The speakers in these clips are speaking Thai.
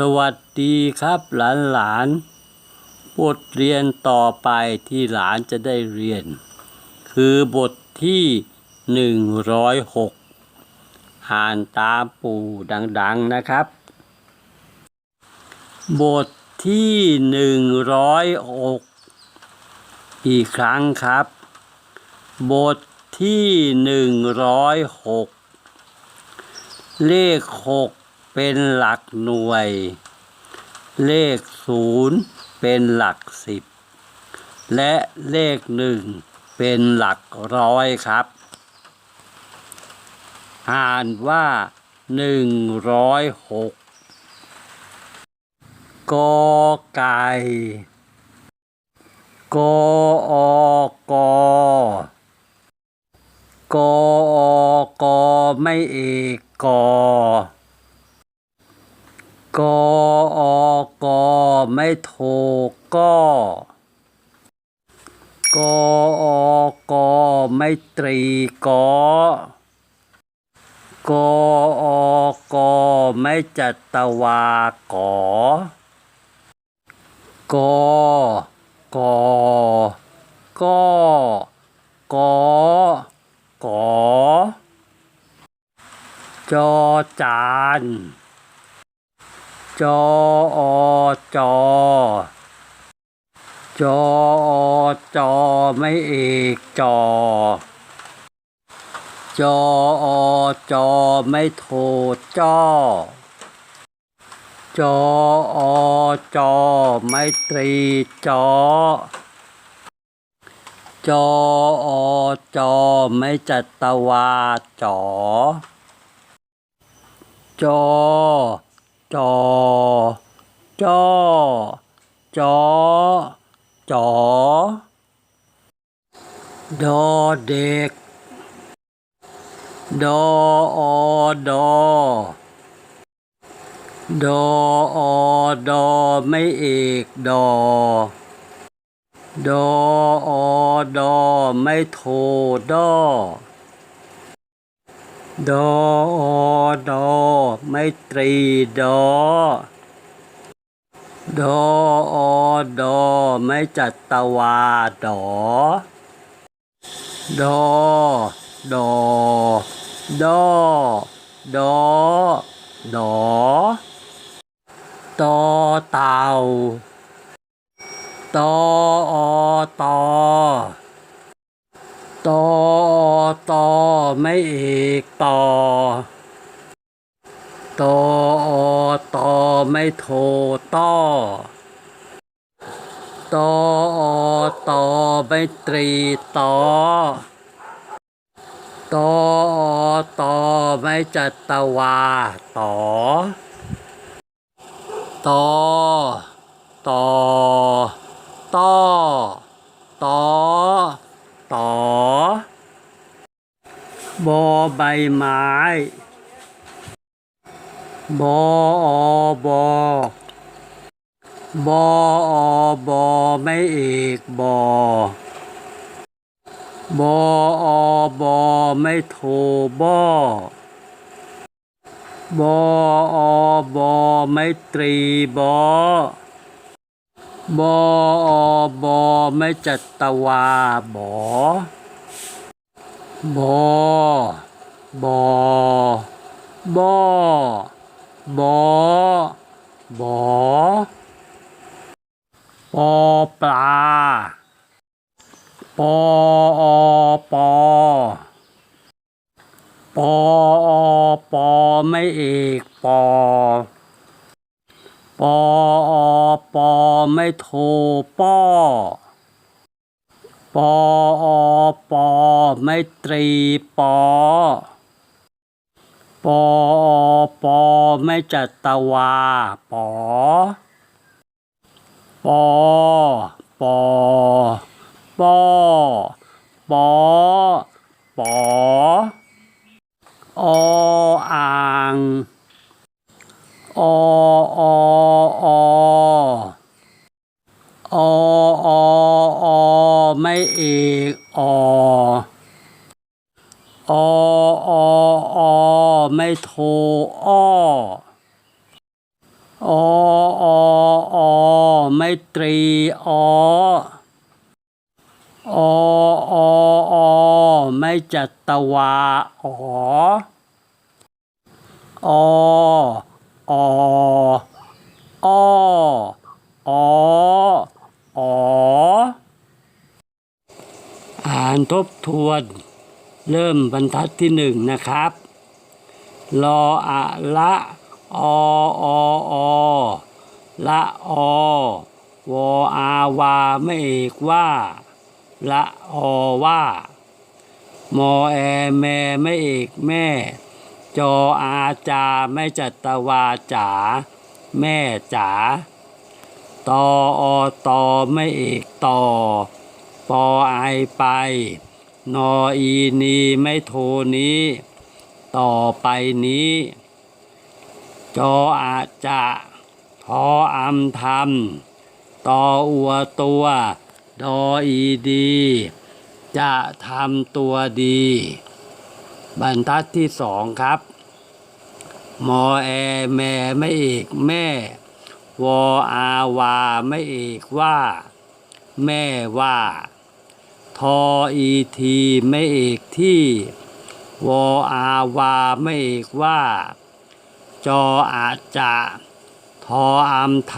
สวัสดีครับหลานหลานๆบทเรียนต่อไปที่หลานจะได้เรียน คือบทที่หนึ่งร้อยหกอ่านตามปู่ดัง ๆนะครับ บทที่หนึ่งร้อยหกอีกครั้งครับ บทที่หนึ่งร้อยหกเลขหก เป็นหลักหน่วย เลขศูนย์เป็นหลักสิบ และเลขหนึ่งเป็นหลักร้อยครับ อ่านว่าหนึ่งร้อยหกกอไก่กออกอกออกอไม่เอกกอกออกอไม่โทก็กออกอไม่ ตรีกอกออกอไม่จัตวากอกอกอกอกอกอจอจานจออจอจออจอไม่เอกจอ จออจอไม่โทจ้อจออจอไม่ตรีจอจออจอไม่จัตวาจอจอจอจอจอจอดอเด็ก ดออดอดออดอไม่เอกดอดออดอไม่โทดอดออดอไม่ตรีดอดออดอไม่จัตวาดอดอดอ ดอ ดอ ดอตอเต่าตออตอตอตอไม่เอกต่อตอตอไม่โทต้อตอตอไม่ตรีต่อ ตอตอไม่จัตวาตอตอตอตอตอตอบอใบไม้บอบอบอบอไม่เอกบอ บอบอไม่โทบอบอบอไม่ตรีบอบอบอไม่จัตวาบอบอบอบอบอบอปอปลา ปอปอปอปอไม่เอกปอปอปอไม่โทป้อปอปอไม่ตรีปอปอปอไม่จัตวาปอปอปอ ปอปอปอออ่างอออออออไม่เอกอออออไม่โทอ้ออออออไม่ตรีอออออไม่ จัตวาออออออออ่านทบทวน เริ่มบรรทัดที่หนึ่งนะครับ รออะละออออละอวออาวาไม่เอกว่า ละอว่า มอแอแม่ไม่เอกแม่ จออาจาไม่จัตวาจ๋าแม่จ๋าตออตอไม่เอกต่อปอไอไป นออีนีไม่โทนี้ ต่อไปนี้ จออาจะทออัมทำตออัวตัว ดออีดี จะทำตัวดี บรรทัดที่สองครับมอแอแม่ไม่เอกแม่ วออาวาไม่เอกว่า แม่ว่า ทออีทีไม่เอกที่ วออาวาไม่เอกว่า จออาจจะ ทออัมท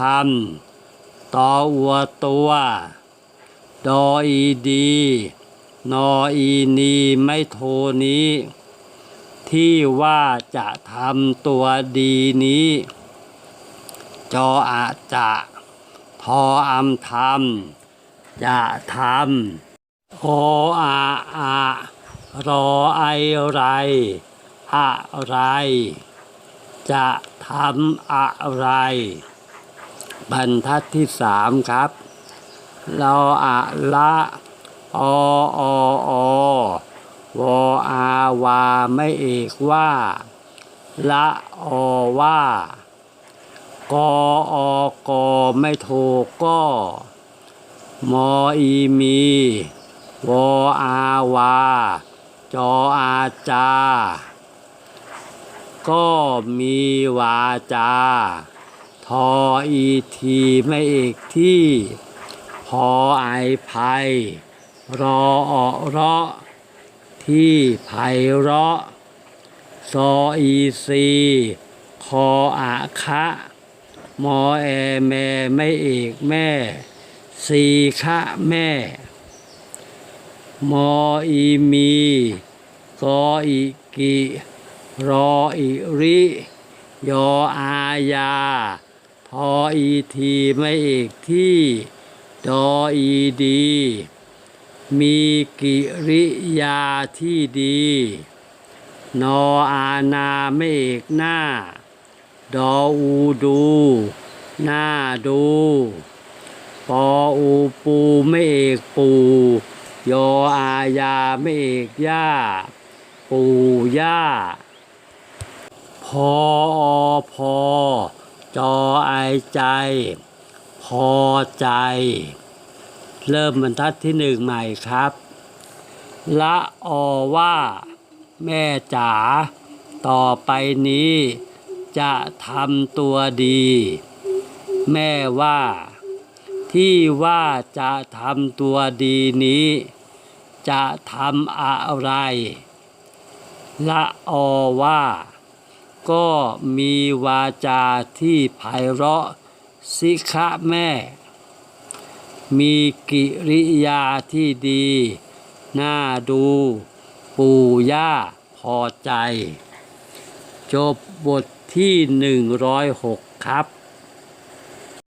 ำตออัวตัว ดออีดี นออีนีไม่โทนี้ ที่ว่าจะทำตัวดีนี้ จออาจจะทออัมทำจะทำโออาอารอไอไร อะไร จะทำอะไร บรรทัดที่สามครับ เราอะละ อออวออาวาไม่เอกว่า ละอว่ากออกอไม่โทก็มออีมี วออาวา จออาจา ก็มีวาจา ทออีทีไม่เอกที่ พอไอภัย รอออเราะที่ไพเราะซออีซีคออาคะมอแอแม่ไม่เอกแม่ สีคะแม่ มออีมีกออีกิรออีริ ยออาญาทออีทีไม่เอกที่ดออีดี มีกิริยาที่ดี นออานาไม่เอกหน้า ดออูดู หน้าดู ปออูปูไม่เอกปูยออาญาไม่เอกย่า ปูย่า พออพอ จอไอใจ พอใจ เริ่มบรรทัดที่หนึ่งใหม่ครับ ละอว่า แม่จ๋าต่อไปนี้ จะทำตัวดี แม่ว่า ที่ว่าจะทำตัวดีนี้ จะทำอะไร ละอว่า ก็มีวาจาที่ไพเราะสิคะแม่ มีกิริยาที่ดี น่าดู ปู่ย่าพอใจ จบบทที่หนึ่งร้อยหกครับ